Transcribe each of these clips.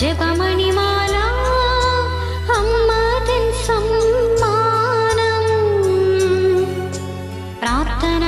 ജപമണിമാല അമ്മതൻ സമ്മാനം. പ്രാർത്ഥന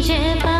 肩膀。